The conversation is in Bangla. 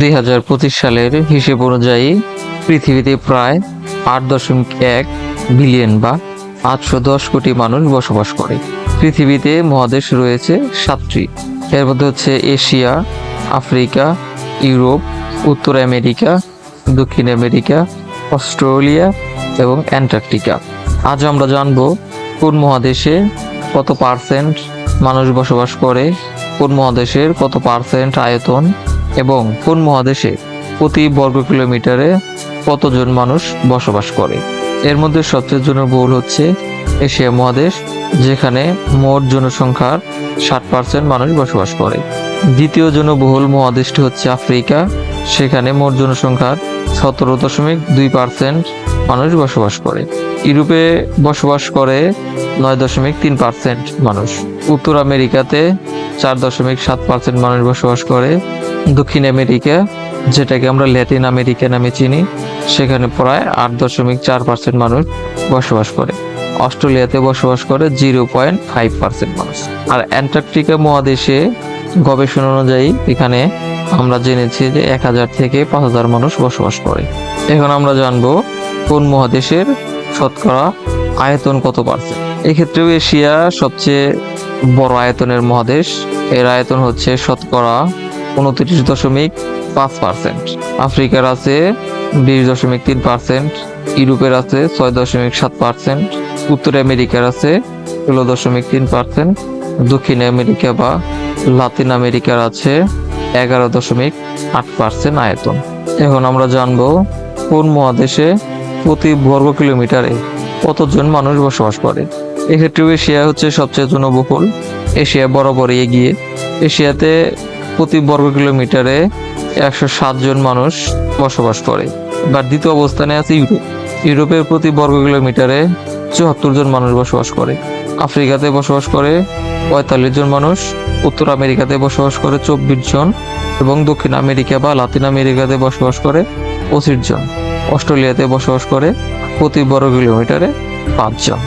দুই হাজার পঁচিশ সালের হিসেব অনুযায়ী পৃথিবীতে প্রায় আট দশমিক এক বিলিয়ন বা আটশো দশ কোটি মানুষ বসবাস করে। পৃথিবীতে মহাদেশ রয়েছে সাতটি। এর মধ্যে হচ্ছে এশিয়া, আফ্রিকা, ইউরোপ, উত্তর আমেরিকা, দক্ষিণ আমেরিকা, অস্ট্রেলিয়া এবং অ্যান্টার্কটিকা। আজ আমরা জানব কোন মহাদেশে কত পার্সেন্ট মানুষ বসবাস করে, কোন মহাদেশের কত পার্সেন্ট আয়তন এবং কোন মহাদেশে প্রতি বর্গ কিলোমিটারে কতজন মানুষ বসবাস করে? এর মধ্যে সবচেয়ে জনবহুল হচ্ছে এশিয়া মহাদেশ, যেখানে মোট জনসংখ্যার ষাট পার্সেন্ট মানুষ বসবাস করে। দ্বিতীয় জনবহুল মহাদেশটি হচ্ছে আফ্রিকা, সেখানে মোট জনসংখ্যার সতেরো দশমিক দুই পার্সেন্ট মানুষ বসবাস করে। ইউরোপে বসবাস করে নয় দশমিক তিন পার্সেন্ট মানুষ। উত্তর আমেরিকাতে চার দশমিক সাত পার্সেন্ট মানুষ বসবাস করে। দক্ষিণ আমেরিকা, যেটাকে আমরা ল্যাটিন আমেরিকা নামে চিনি, সেখানে প্রায় আট দশমিক চার পার্সেন্ট মানুষ বসবাস করে। অস্ট্রেলিয়াতে বসবাস করে জিরো পয়েন্ট ফাইভ পার্সেন্ট মানুষ। আর অ্যান্টার্কটিকা মহাদেশে গবেষণা অনুযায়ী এখানে আমরা জেনেছি যে এক হাজার থেকে পাঁচ হাজার মানুষ বসবাস করে। এখন আমরা জানব কোন মহাদেশের শতকরা আয়তন কত পার্সেন্ট। এক্ষেত্রেও এশিয়া সবচেয়ে বড় আয়তনের মহাদেশ। এর আয়তন হচ্ছে শতকরা উনত্রিশ দশমিক পাঁচ পার্সেন্ট। আফ্রিকার আছে বিশ দশমিক তিন পার্সেন্ট, ইউরোপের আছে ছয় দশমিক সাত পার্সেন্ট, উত্তর আমেরিকার আছে ষোলো দশমিক তিন পার্সেন্ট, দক্ষিণ আমেরিকা বা লাতিন আমেরিকার আছে এগারো দশমিক আট পার্সেন্ট আয়তন। এখন আমরা জানব কোন মহাদেশে প্রতি বর্গ কিলোমিটারে কতজন মানুষ বসবাস করে? এক্ষেত্রেও এশিয়া হচ্ছে সবচেয়ে জনবহুল। এশিয়া বরাবরই এগিয়ে। এশিয়াতে প্রতি বর্গ কিলোমিটারে একশো জন মানুষ বসবাস করে। বা দ্বিতীয় অবস্থানে আছে ইউরোপ। ইউরোপের প্রতি বর্গ কিলোমিটারে চুয়াত্তর জন মানুষ বসবাস করে। আফ্রিকাতে বসবাস করে পঁয়তাল্লিশ জন মানুষ, উত্তর আমেরিকাতে বসবাস করে চব্বিশ জন এবং দক্ষিণ আমেরিকা বা লাতিন আমেরিকাতে বসবাস করে পঁচিশ জন। অস্ট্রেলিয়াতে বসবাস করে প্রতি বর্গ কিলোমিটারে পাঁচজন